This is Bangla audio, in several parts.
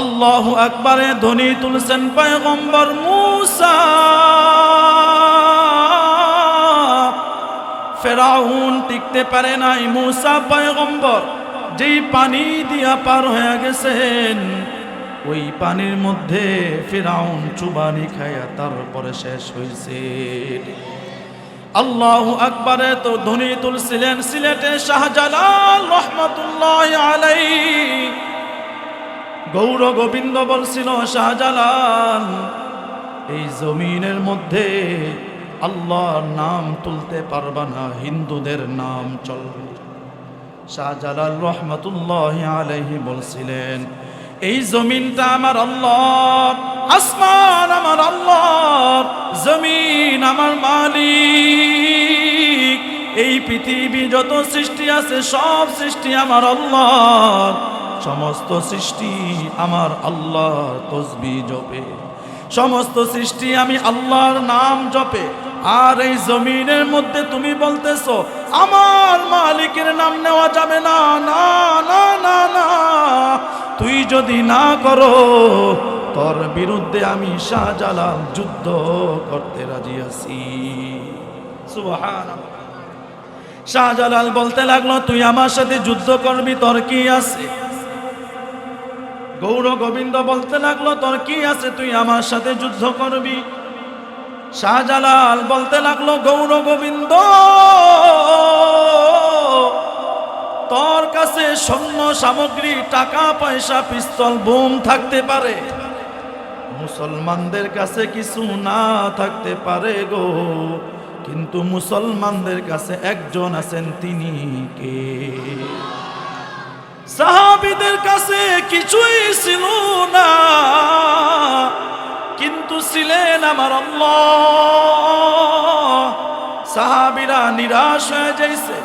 আল্লাহ আকবারে ধ্বনি তুলছেন পয়গম্বর মুসা। ফেরাউন টিকতে পারে নাই মুসা পয়গম্বর। যেই পানি দিয়া পার হয়ে গেছেন, ওই পানির মধ্যে ফেরাউন চুবানি খাইয়া তারপরে শেষ হয়েছে আল্লাহ আকবরে তো ধ্বনি তুলছিলেন সিলেটে শাহজালাল রহমতুল্লাহ আলাই গৌর গোবিন্দ বলছিল, শাহজালাল, এই জমিনের মধ্যে আল্লাহর নাম তুলতে পারবা না, হিন্দুদের নাম চলবে। শাহজালাল রহমতুল্লাহ আলাইহি বলছিলেন, এই জমিনটা আমার আল্লাহ আসমান আমার আল্লাহ জমিন আমার মালিক। এই পৃথিবী যত সৃষ্টি আছে, সব সৃষ্টি আমার আল্লাহ সমস্ত সৃষ্টি আমার আল্লাহ তসবি জপে। সমস্ত সৃষ্টি আমি আল্লাহর নাম জপে। আর এই জমিনের মধ্যে তুমি বলতেছো, আমার মালিকের নাম নেওয়া যাবে না না না না না। তুই যদি না করো, তোর বিরুদ্ধে আমি শাহজালাল যুদ্ধ করতে রাজি আছি। শাহজালাল বলতে লাগল, তুই আমার সাথে যুদ্ধ করবি, তোর কি আছে? গৌর গোবিন্দ বলতে লাগল, তোর কি আছে? তুই আমার সাথে যুদ্ধ করবি? শাহজালাল বলতে লাগল, গৌর গোবিন্দ, তোর কাছে স্বর্ণ সামগ্রী, টাকা, পয়সা, পিস্তল, বোম থাকতে পারে। মুসলমানদের কাছে কিছু না থাকতে পারে গো। কিন্তু মুসলমানদের কাছে একজন আছেন তিনি কে? সাহাবিদের কাছে কিছুই ছিল না, কিন্তু ছিলেন আমার সাহাবিরা নিরাশ হয়ে যাইছে।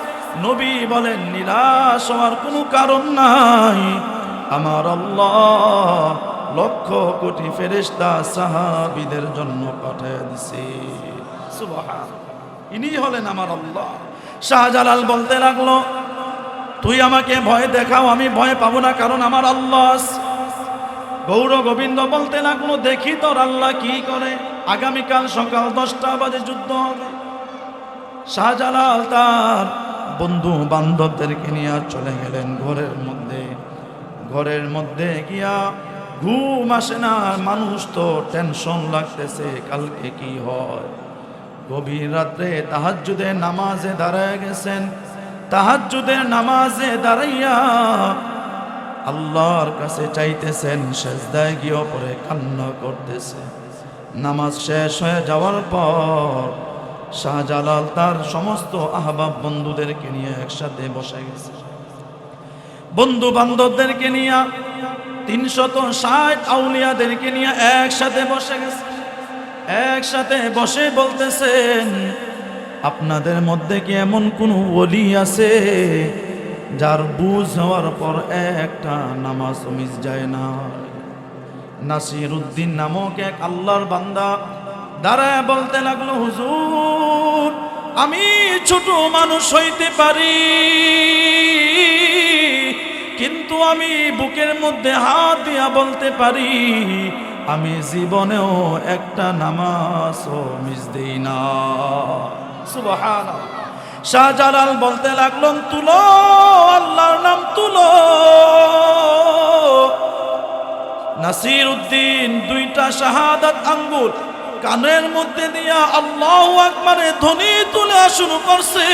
নবী বলেন, নিরাশ হওয়ার কোনো কারণ নাই। আমার আল্লাহ লক্ষ কোটি ফেরেশতা সাহাবিদের জন্য পাঠিয়ে দিছে। ইনি হলেন আমার আল্লাহ। শাহজালাল বলতে লাগল তুই আমাকে ভয় দেখাও, আমি ভয় পাবো না, কারণ আমার আল্লাহ গৌর গোবিন্দ বলতে লাগল দেখি তোর আল্লাহ কি করে? আগামীকাল সকাল দশটা বাজে যুদ্ধ হবে। শাহজালাল তার বন্ধু বান্ধবদেরকে নিয়ে চলে গেলেন ঘরের মধ্যে। ঘরের মধ্যে গিয়া ঘুম আসে না মানুষ তো টেনশন লাগতেছে, কালকে কি হয়? গভীর রাত্রে তাহাজ্জুদের নামাজে দাঁড়ায় গেছেন। তাহাজ্জুদের নামাজে দাঁড়াইয়া আল্লাহর কাছে চাইতেছেন, সেজদায় গিয়ে পরে কান্না করতেছে। নামাজ শেষ হয়ে যাওয়ার পর শাহজালাল তার সমস্ত আহবাব বন্ধুদেরকে নিয়ে একসাথে বসে গেছে। বন্ধু বান্ধবদেরকে নিয়ে, তিনশত ষাট আউলিয়াদেরকে নিয়ে একসাথে বসে গেছে। একসাথে বসে বলতেছেন আপনাদের মধ্যে কি এমন কোনো ওলি আছে যার বুঝ হওয়ার পর একটা নামাজ মিস যায় না? নাসির উদ্দিন নামক এক আল্লাহর বান্দা দাঁড়ায় বলতে লাগল, হুজুর, আমি ছোট মানুষ হইতে পারি, কিন্তু আমি বুকের মধ্যে হাত দিয়া বলতে পারি, আমি জীবনেও একটা নামাজ মিস দিই না। শাহজালাল বলতে লাগলাম তুলো, আল্লাহর নাম তুলো। নাসির উদ্দিন দুইটা শাহাদাত আঙ্গুল কানের মধ্যে দিয়া আল্লাহ আকমারে ধ্বনি তুলে শুরু করছে।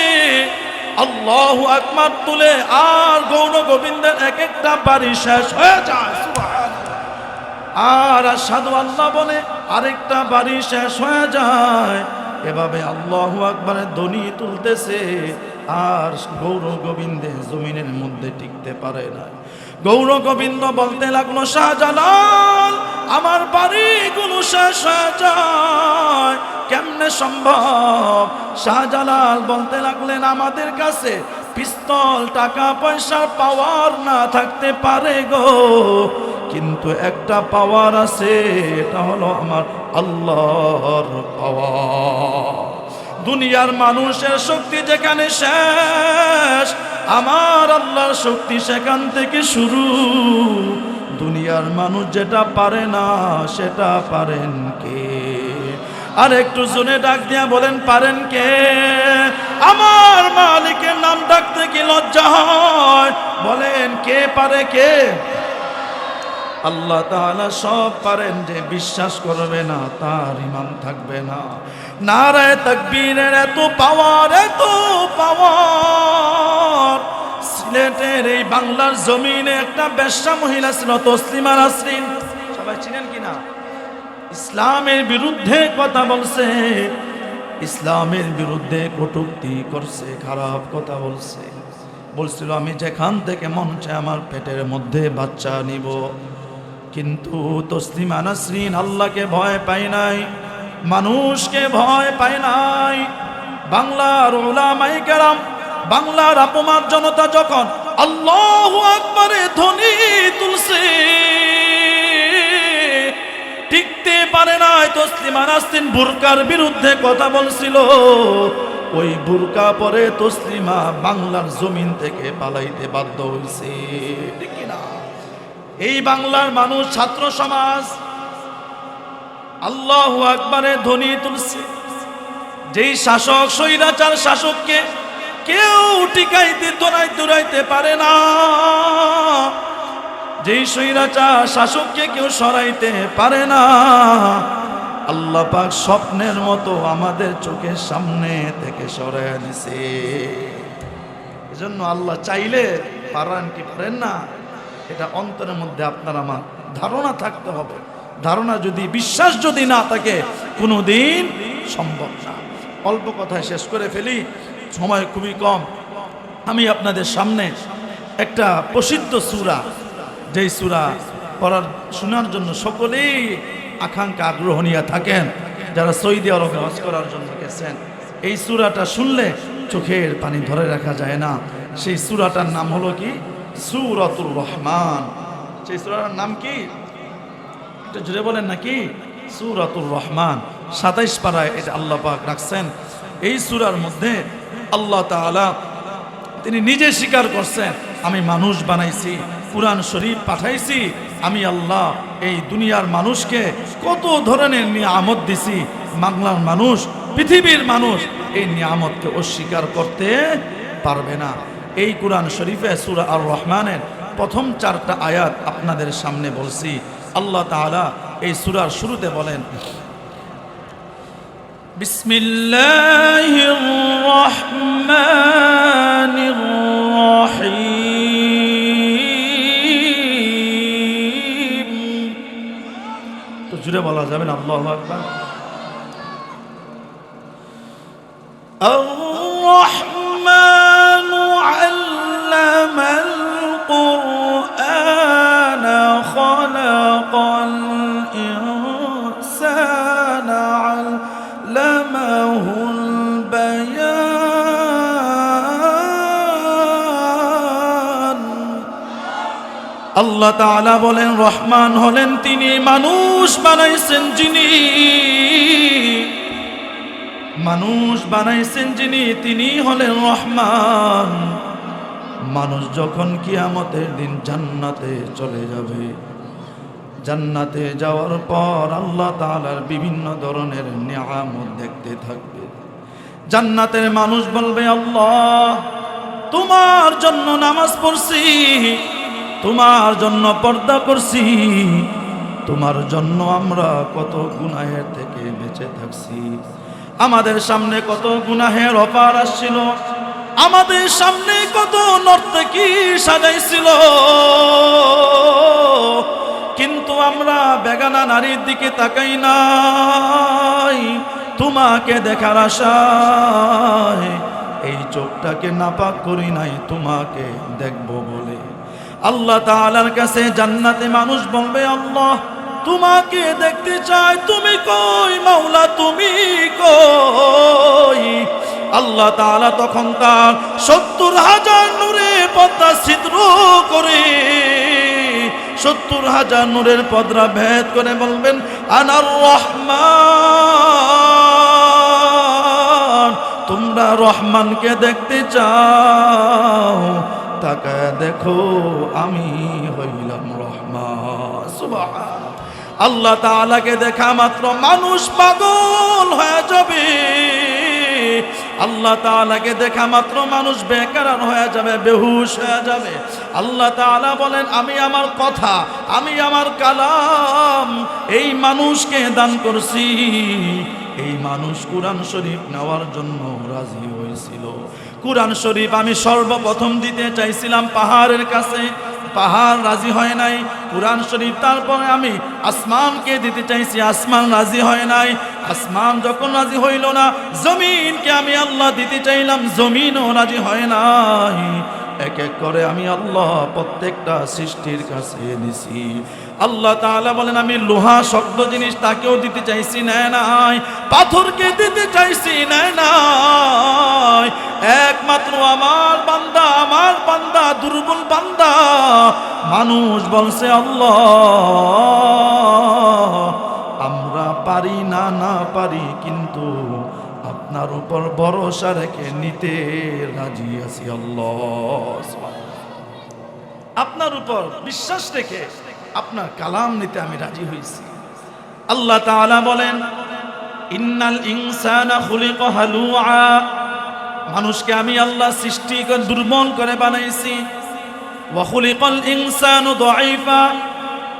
আল্লাহ আকমার তুলে আর গৌর গোবিন্দের এক একটা বাড়ি শেষ হয়ে যায় আর সাধু আল্লাহ বলে, আরেকটা বাড়ি শেষ হয়ে যায়। এভাবে আল্লাহ আকবরের ধ্বনি তুলতেছে, আর গৌর গোবিন্দে জমিনের মধ্যে টিকতে পারে না। গৌর গোবিন্দ বলতে লাগল, শাহজালাল, আমার হয়ে যায়, কেমনে সম্ভব? শাহজালাল বলতে লাগলেন, আমাদের কাছে পিস্তল, টাকা, পয়সা পাওয়ার না থাকতে পারে গো। কিন্তু একটা পাওয়ার আছে, এটা হলো আমার আল্লাহর পাওয়ার দুনিয়ার মানুষের শক্তি যেখানে শেষ, আমার আল্লাহর শক্তি সেখান থেকে শুরু। দুনিয়ার মানুষ যেটা পারে না, সেটা পারেন কে? আর একটু জোনে ডাক দিয়া বলেন, পারেন কে? আমার মালিকের নাম ডাকতে কি লজ্জা হয়? বলেন, কে পারে কে? আল্লাহ তাআলা সব পারেন যে বিশ্বাস করবে না, তার ইমান থাকবে না। নারায় তাকবীরের এত পাওয়ার এত পাওয়ার সিলেটের এই বাংলার জমিনে একটা বেশ্যা মহিলা ছিল, তসলিমা নাসরিন। সবাই চিনেন কিনা? ইসলামের বিরুদ্ধে কথা বলছে। ইসলামের বিরুদ্ধে কটুক্তি করছে, খারাপ কথা বলছে। বলছিল, আমি যেখান থেকে মন চায় আমার পেটের মধ্যে বাচ্চা নিব। কিন্তু তসলিমা নাসরিন আল্লাহকে ভয় পাই নাই, মানুষকে ভয় পাই নাই। বাংলার ওলামাই কেরাম, বাংলার আপমার জনতা যখন আল্লাহ আকবরে ধ্বনি তুলছে পারে না তসলিমা নাসরিন বুরকার বিরুদ্ধে কথা বলছিল। ওই বুরকা পরে তসলিমা বাংলার জমিন থেকে পালাইতে বাধ্য হয়েছে এই বাংলার মানুষ ছাত্র সমাজ, আল্লাহ আকবারে ধ্বনি তুলছে। যেই শাসক, স্বৈরাচার শাসককে কেউ টিকাইতে দোড়াই দৌড়াইতে পারে না। যেই স্বৈরাচার শাসককে কেউ সরাইতে পারে না, আল্লাহ পাক স্বপ্নের মতো আমাদের চোখের সামনে থেকে সরাইয়া দিছে এজন্য আল্লাহ চাইলে পারান কি পারেন না, এটা অন্তরের মধ্যে আপনার আমার ধারণা থাকতে হবে। ধারণা যদি, বিশ্বাস যদি না থাকে কোনো দিন সম্ভব না। অল্প কথায় শেষ করে ফেলি, সময় খুবই কম। আমি আপনাদের সামনে একটা প্রসিদ্ধ সুরা যেই সুরা পড়ার, শোনার জন্য সকলেই আকাঙ্ক্ষা, আগ্রহ নিয়ে থাকেন, যারা সৌদি আরবে হজ করার জন্য গেছেন। এই সুরাটা শুনলে চোখের পানি ধরে রাখা যায় না। সেই সুরাটার নাম হলো কি? সুরাতুর রহমান। সেই সুরাটার নাম কি? এটা জুড়ে বলেন নাকি সুরাতুর রহমান। সাতাইশ পাড়ায় এটা আল্লাহ পাক রাখছেন। এই সুরার মধ্যে আল্লাহ তাআলা তিনি নিজে স্বীকার করছেন, আমি মানুষ বানাইছি কোরআন শরীফ পাঠাইছি, আমি আল্লাহ এই দুনিয়ার মানুষকে কত ধরনের নিয়ামত দিছি। বাংলার মানুষ, পৃথিবীর মানুষ এই নিয়ামতকে অস্বীকার করতে পারবে না। এই কোরআন শরীফে সুরা আর রহমানের প্রথম চারটা আয়াত আপনাদের সামনে বলছি। আল্লাহ তাহারা এই সুরার শুরুতে বলেন বিসমিল্লাহ রহমান রহিম। জুড়ে বলা যাবে না আল্লাহ আকবার الرحمن আল্লাহ তাআলা বলেন, রহমান হলেন তিনি মানুষ বানাইছেন যিনি। মানুষ বানাইছেন যিনি, তিনি হলেন রহমান। মানুষ যখন কিয়ামতের দিন জান্নাতে চলে যাবে, জান্নাতে যাওয়ার পর আল্লাহ তাআলার বিভিন্ন ধরনের নিয়ামত দেখতে থাকবে। জান্নাতের মানুষ বলবে, আল্লাহ, তোমার জন্য নামাজ পড়ছি। তোমার জন্য পর্দা করছি। তোমার জন্য আমরা কত গুনাহের থেকে বেঁচে থাকছি। আমাদের সামনে কত গুনাহের অপার আসছিল। আমাদের সামনে কত নর্তকী সাজাইছিল। কিন্তু আমরা বেগানা নারীর দিকে তাকাই নাই। তোমাকে দেখার আশায় এই চোখটাকে নাপাক করি নাই, তোমাকে দেখব বলে। আল্লাহ তাআলার কাছে জান্নাতে মানুষ বলবে, আল্লাহ, তোমাকে দেখতে চাই, তুমি কই? মাওলা, তুমি কই? আল্লাহ তাআলা তখন তার সত্তর হাজার নূরে পদ্মা ছিদ্র করে সত্তর হাজার নূরের পদ্রা ভেদ করে বলবেন আনার রহমান, তোমরা রহমানকে দেখতে চাও তাকায় দেখো আমি হইলাম রহমান। আল্লাহ তাআলাকে দেখা মাত্র মানুষ পাগল হয়ে যাবে। আল্লাহ তাআলাকে দেখা মাত্র মানুষ বেকারার হয়ে যাবে, বেহুশ হয়ে যাবে। আল্লাহ তাআলা বলেন, আমি আমার কথা, আমি আমার কালাম, এই মানুষকে দান করছি। এই মানুষ কোরআন শরীফ নেওয়ার জন্য রাজি কোরআন শরীফ আমি সর্বপ্রথম দিতে চাইছিলাম পাহাড়ের কাছে। পাহাড় রাজি হয় নাই। কোরআন শরীফ তারপরে আমি আসমানকে দিতে চাইছি, আসমান রাজি হয় নাই। আসমান যখন রাজি হইল না, জমিনকে আমি আল্লাহ দিতে চাইলাম, জমিনও রাজি হয় নাই। এক এক করে আমি আল্লাহ প্রত্যেকটা সৃষ্টির কাছে দিছি আল্লাহ তাআলা বলেন, আমি লোহা শক্ত জিনিস তাকেও দিতে চাইছি না নাই। পাথরকে দিতে চাইছি না নাই। মানুষ বলছে, আল্লাহ, আমরা পারি না না পারি, কিন্তু আপনার উপর ভরসা রেখে নিতে রাজি আছি, আল্লাহ আপনার উপর বিশ্বাস রেখে আপনার কালাম নিতে আমি রাজি হয়েছি। আল্লাহ তাআলা বলেন, ইন্নাল ইনসানা খুলিকা হালুআ মানুষকে আমি আল্লাহ সৃষ্টি করে দুর্বল করে বানাইছি। ওয়া খুলিকাল ইনসানু দাঈফা।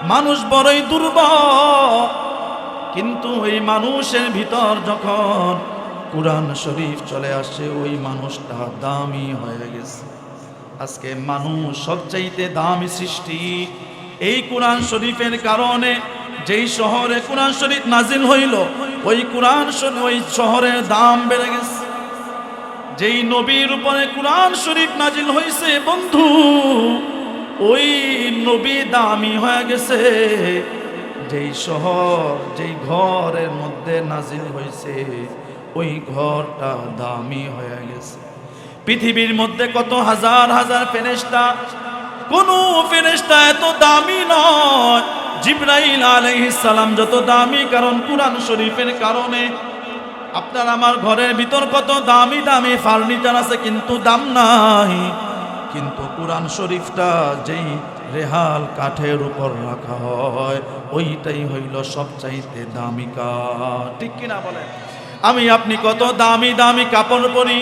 মানুষ বড়ই দুর্বল। কিন্তু ওই মানুষের ভিতর যখন কোরআন শরীফ চলে আসে, ওই মানুষটা দামি হয়ে গেছে। আজকে মানুষ সবচাইতে দামি সৃষ্টি। এই কোরআন শরীফের কারণে যেই শহরে কোরআন শরীফ নাজিল হইল, ওই কোরআন ওই শহরের দাম বেড়ে গেছে। যেই নবীর উপরে কোরআন শরীফ নাজিল হয়েছে বন্ধু, ওই নবী দামি হয়ে গেছে। যেই শহর, যেই ঘরের মধ্যে নাজিল হয়েছে ওই ঘরটা দামি হয়ে গেছে। পৃথিবীর মধ্যে কত হাজার হাজার ফেরেস্তা কোন ফেরেস্তা এত দামি নয়। জিব্রাইল সালাম যত দামি, কারণ কোরআন শরীফের কারণে আপনার আমার ঘরের ভিতর কত দামি দামি ফার্নিচার আছে, কিন্তু দাম নাই। কিন্তু কোরআন শরীফটা যেই রেহাল কাঠের উপর রাখা হয়, ওইটাই হইল সবচাইতে দামি কাঠ। ঠিক কিনা বলেন? আমি আপনি কত দামি দামি কাপড় পরি?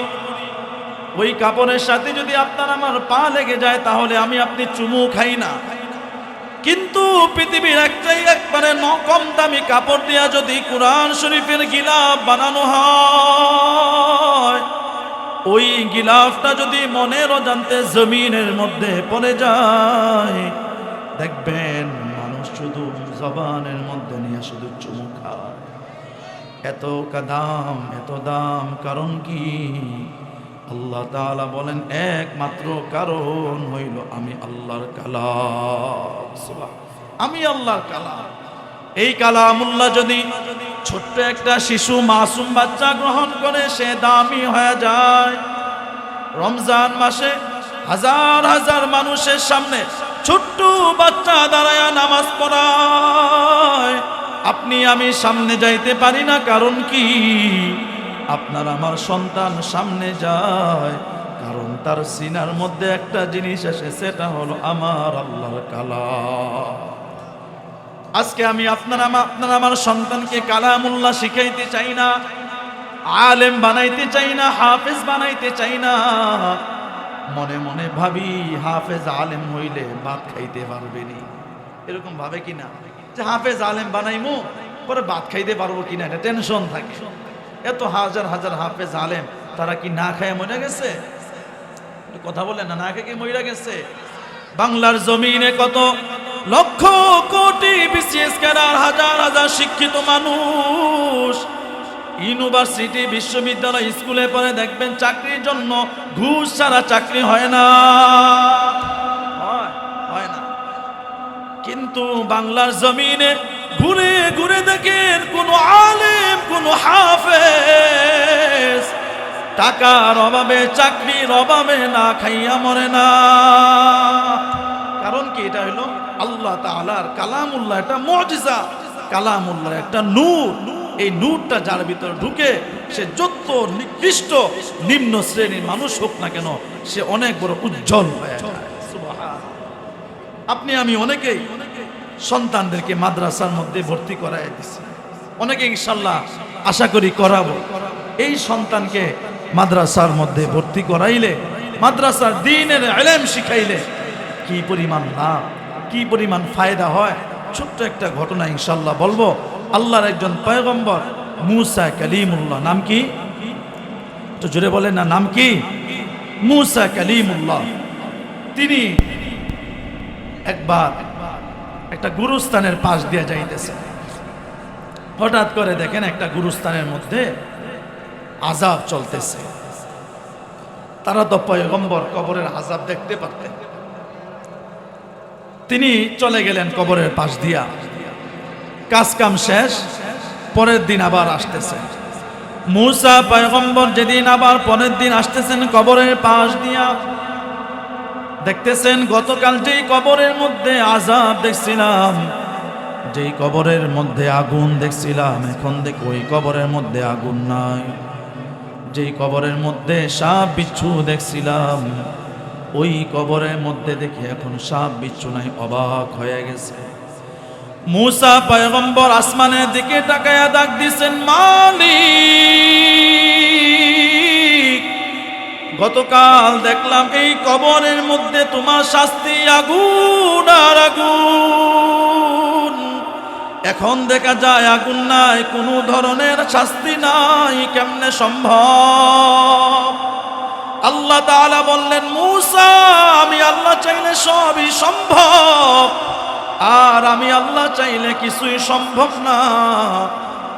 ওই কাপড়ের সাথে যদি আপনার আমার পা লেগে যায়, তাহলে আমি আপনি চুমু খাই না। কিন্তু পৃথিবীর একটাই একবারে কম দামি কাপড় দিয়া যদি কোরআন শরীফের গিলাফ বানানো হয়, ওই গিলাফটা যদি মনের অজান্তে জমিনের মধ্যে পড়ে যায়, দেখবেন মানুষ শুধু জবানের মধ্যে নিয়ে শুধু চুমু খায়। এত কা দাম, এত দাম, কারণ কি? আল্লাহ তাআলা বলেন, একমাত্র কারণ হইল আমি আল্লাহর কালাম। আমি আল্লাহর কালাম। এই কালামুল্লাহ যদি ছোট্ট একটা শিশু মাসুম বাচ্চা গ্রহণ করে, সে দামি হয়ে যায়। রমজান মাসে হাজার হাজার মানুষের সামনে ছোট্ট বাচ্চা দাঁড়ায় নামাজ পড়ায়। আপনি আমি সামনে যাইতে পারি না, কারণ কি? আপনার আমার সন্তান সামনে যায়। কারণ তার সিনার মধ্যে একটা জিনিস আসে, সেটা হলো আমার আল্লাহর কালা আজকে আমি আপনার আমার আপনার আমার সন্তানকে কালামুল্লাহ শিখাইতে চাই না, আলেম বানাইতে চাই না, হাফেজ বানাইতে চাই না। মনে মনে ভাবি, হাফেজ আলেম হইলে ভাত খাইতে পারবে নি। এরকম ভাবে কিনা যে হাফেজ আলেম বানাইমু, পরে ভাত খাইতে পারব কিনা এটা টেনশন থাকে। এত হাজার হাজার হাফেজ আলেম, তারা কি না খায় মরে গেছে? কথা বলে না না খেয়ে কি মরে গেছে। বাংলার জমিনে কত লক্ষ কোটি বিশেষ করার হাজার হাজার শিক্ষিত মানুষ। ইউনিভার্সিটি, বিশ্ববিদ্যালয়, স্কুলে পড়ে দেখবেন চাকরির জন্য ঘুষ ছাড়া চাকরি হয় না। হয় না। কিন্তু বাংলার জমিনে ঘুরে ঘুরে দেখেন কোন আলেম কোন হাফেজ। টাকার অভাবে, চাকরির অভাবে না খাইয়া মরে না। কারণ কি? এটা হলো আল্লাহ তাআলার কালামুল্লাহ একটা মজিজা। কালামুল্লাহ একটা নূর। এই নূরটা যার ভিতরে ঢুকে সে যত নিকৃষ্ট নিম্ন শ্রেণির মানুষ হোক না কেন, সে অনেক বড় উজ্জ্বল হয়ে আপনি, আমি অনেকেই সন্তানদেরকে মাদ্রাসার মধ্যে ভর্তি করাই দিছে। অনেকে ইনশাল্লাহ আশা করি করাবো। এই সন্তানকে মাদ্রাসার মধ্যে ভর্তি করাইলে, মাদ্রাসার দিনের এলেম শিখাইলে কি পরিমাণ লাভ, কি পরিমাণ ফায়দা হয়, ছোট্ট একটা ঘটনা ইনশাল্লাহ বলব। আল্লাহর একজন পয়গম্বর, মুসা কালিমুল্লাহ, নাম কি? তো জোরে বলেন না, নাম কি? মুসা কালিমুল্লাহ। তিনি একবার একটা গুরুস্থানের পাশ দিয়ে যাইতেছে হঠাৎ করে দেখেন একটা গুরুস্থানের মধ্যে আজাব চলতেছে। তারা তো পয়গম্বর কবরের আজাব দেখতে পারতেন। তিনি চলে গেলেন কবরের পাশ দিয়া। কাজ কাম শেষ, পরের দিন আবার আসতেছে মুসা পয়গম্বর যেদিন আবার পরের দিন আসতেছেন কবরের পাশ দিয়া। দেখতেছেন গতকাল যেই কবরের মধ্যে আজাব দেখছিলাম যেই কবরের মধ্যে আগুন দেখছিলাম, এখন দেখ ওই কবরের মধ্যে আগুন নাই। যেই কবরের মধ্যে সাপ বিচ্ছু দেখছিলাম, ওই কবরের মধ্যে দেখি এখন সাপ বিচ্ছু নাই, অবাক হয়ে গেছে। মুসা পয়গম্বর আসমানের দিকে তাকায়া ডাক দিছেন, মালিক, গতকাল দেখলাম এই কবরের মধ্যে তোমার শাস্তি আগুন আর আগুন। এখন দেখা যায় আগুন নাই, কোনো ধরনের শাস্তি নাই, কেমনে সম্ভব? আল্লাহ তাআলা বললেন, মুসা, আমি আল্লাহ চাইলে সবই সম্ভব। আর আমি আল্লাহ চাইলে কিছুই সম্ভব না।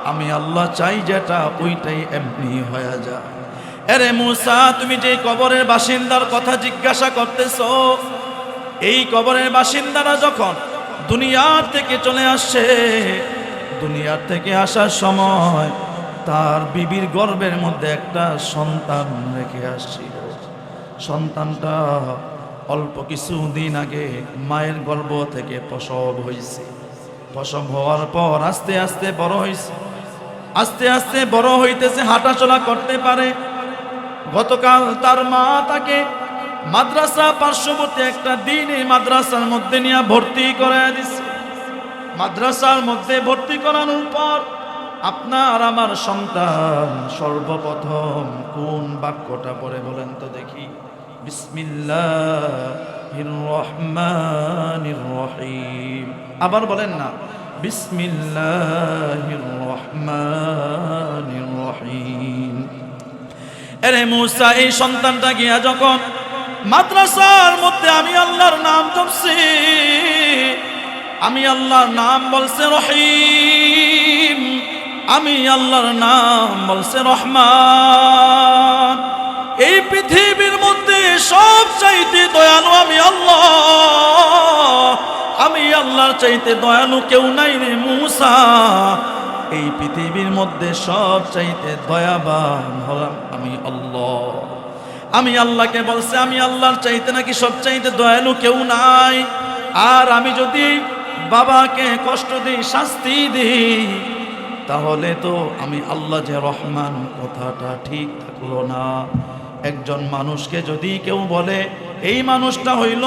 আমি আল্লাহ চাই যেটা, ওইটাই এমনি হয়ে যায়। আরে মুসা, তুমি যে কবরের বাসিন্দার কথা জিজ্ঞাসা করতেছ, এই কবরের বাসিন্দারা যখন দুনিয়ার থেকে চলে আসছে। দুনিয়ার থেকে আসার সময় তার বিবির গর্ভের মধ্যে একটা সন্তান রেখে আসছিল। সন্তানটা অল্প কিছু দিন আগে মায়ের গর্ভ থেকে প্রসব হয়েছে প্রসব হওয়ার পর আস্তে আস্তে বড় হয়েছে আস্তে আস্তে বড় হইতেছে, হাঁটাচলা করতে পারে। গতকাল তার মা তাকে মাদ্রাসা পার্শ্ববর্তী একটা দিন এই মাদ্রাসার মধ্যে নিয়ে ভর্তি করে দিছে। মাদ্রাসার মধ্যে ভর্তি করানোর পর আপনার আমার সন্তান সর্বপ্রথম কোন বাক্যটা পড়ে বলেন তো দেখি। রহিম আবার বলেন না রহিম এরে মুসা এই সন্তানটা গিয়া যখন মাদ্রাসার মধ্যে আমি আল্লাহর নাম জপছি। আমি আল্লাহর নাম বলছে রহিম। আমি আল্লাহর নাম বলছে রহমান। এই পৃথিবীর মধ্যে সব চাইতে দয়ালু আমি আল্লাহ। আমি আল্লাহর চাইতে দয়ালু কেউ নাই রে মুসা। এই পৃথিবীর মধ্যে সব চাইতে দয়াবান হলাম আমি আল্লাহ। আমি আল্লাহকে বলছে, আমি আল্লাহর চাইতে নাকি সব চাইতে দয়ালু কেউ নাই। আর আমি যদি বাবাকে কষ্ট দিই, শাস্তি দিই, তাহলে তো আমি আল্লাহ যে রহমান, কথাটা ঠিক থাকল না। একজন মানুষকে যদি কেউ বলে, এই মানুষটা হইল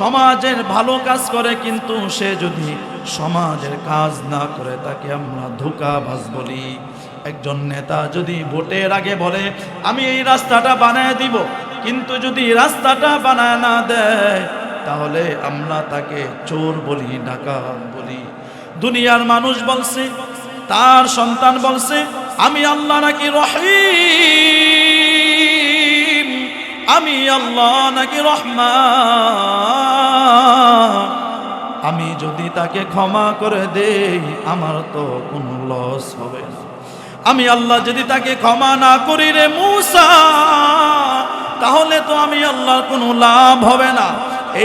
সমাজের ভালো কাজ করে, কিন্তু সে যদি সমাজের কাজ না করে, তাকে আমরা ধোকাবাজ বলি। একজন নেতা যদি ভোটের আগে বলে, আমি এই রাস্তাটা বানায় দিব, কিন্তু যদি রাস্তাটা বানায় না দেয়, তাহলে আমরা তাকে চোর বলি, ডাকাত বলি। দুনিয়ার মানুষ বলছে, তার সন্তান বলছে, আমি আল্লাহ নাকি রহিম? আমি আল্লাহ নাকি রহমান? আমি যদি তাকে ক্ষমা করে দেই, আমার তো কোনো লস হবে না। আমি আল্লাহ যদি তাকে ক্ষমা না করি রে মুসা, তাহলে তো আমি আল্লাহর কোনো লাভ হবে না।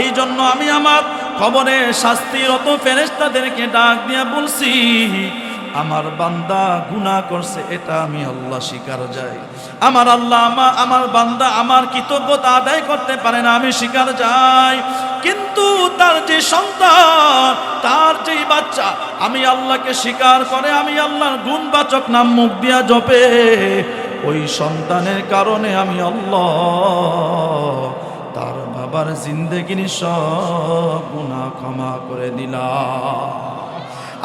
এই জন্য আমি আমার খবরে শাস্তিরত ফেরেস্তাদেরকে ডাক দিয়া বলছি, আমার বান্দা গুনাহ করছে, এটা আমি আল্লাহ স্বীকার যাই আমার আল্লাহ আমার আমার বান্দা আমার কৃতজ্ঞতা আদায় করতে পারে না, আমি স্বীকার যাই কিন্তু তার যে সন্তান যেই বাচ্চা, আমি আল্লাহকে স্বীকার করে আমি আল্লাহর গুণবাচক নাম মুখ দিয়া জপে। ওই সন্তানের কারণে আমি আল্লাহ তার বাবার জিন্দেগির সব গুণা ক্ষমা করে দিলাম।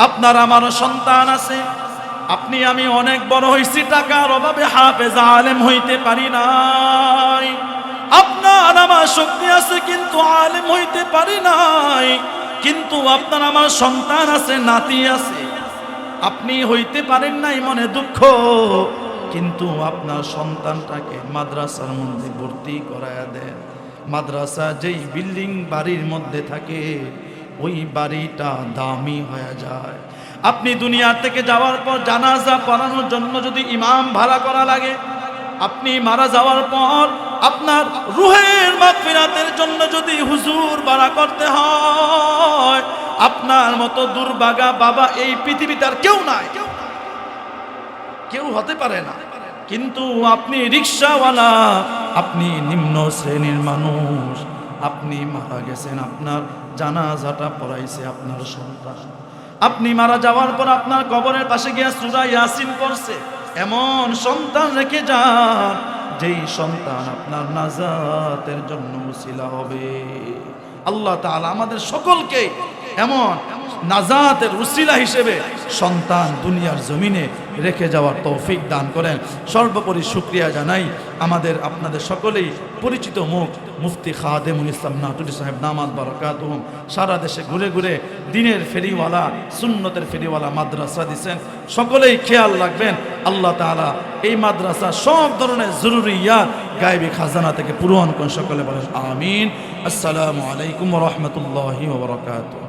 আপনার আমারও সন্তান আছে, আপনি আমি অনেক বড় হয়েছি টাকার অভাবে হাফেজ, আলেম হইতে পারি নাই। আপনার আমার শক্তি আছে, কিন্তু আলেম হইতে পারি নাই। কিন্তু আপনার আমার সন্তান আছে, নাতি আছে। আপনি হইতে পারেন নাই মনে দুঃখ, কিন্তু আপনার সন্তানটাকে মাদ্রাসার মধ্যে ভর্তি করায়া দেন। মাদ্রাসা যেই বিল্ডিং বাড়ির মধ্যে থাকে, ওই বাড়িটা দামি হয়ে যায়। আপনি দুনিয়ার থেকে যাওয়ার পর জানাজা পড়ানোর জন্য যদি ইমাম ভাড়া করা লাগে, আপনি মারা যাওয়ার পর আপনার রুহের মাগফিরাতের জন্য যদি হুজুর ভাড়া করতে হয়, আপনার মতো দুর্বাগা বাবা এই পৃথিবীতে আর কেউ নাই। কেউ হতে পারে না। কিন্তু আপনি রিক্সাওয়ালা, আপনি নিম্ন শ্রেণির মানুষ, আপনি মারা গেছেন, আপনার জানাজাটা পড়াইছে আপনার সন্তান। আপনি মারা যাওয়ার পর আপনার কবরের পাশে গিয়া সুরা ইয়াসিন করছে এমন সন্তান রেখে যান যেই সন্তান আপনার নাজাতের জন্য উসিলা হবে। আল্লাহ তাআলা আমাদের সকলকে এমন নাজাতের উসিলা হিসেবে সন্তান দুনিয়ার জমিনে রেখে যাওয়ার তৌফিক দান করেন। সর্বোপরি শুক্রিয়া জানাই আমাদের আপনাদের সকলেই। পরিচিত মুখ, মুফতি খাদেমুল ইসলাম নাটুরি সাহেব, নামাজ বারকাতুহম। সারা দেশে ঘুরে ঘুরে দিনের ফেরিওয়ালা, সুন্নতের ফেরিওয়ালা মাদ্রাসা দিচ্ছেন সকলেই খেয়াল রাখবেন, আল্লাহ তাআলা এই মাদ্রাসা সব ধরনের জরুরি ইয়ার গায়েবী খাজানা থেকে পূরণ কোন সকলে বলেন, আমিন। আসসালামু আলাইকুম রহমতুল্লাহি ওবরাকাতুহ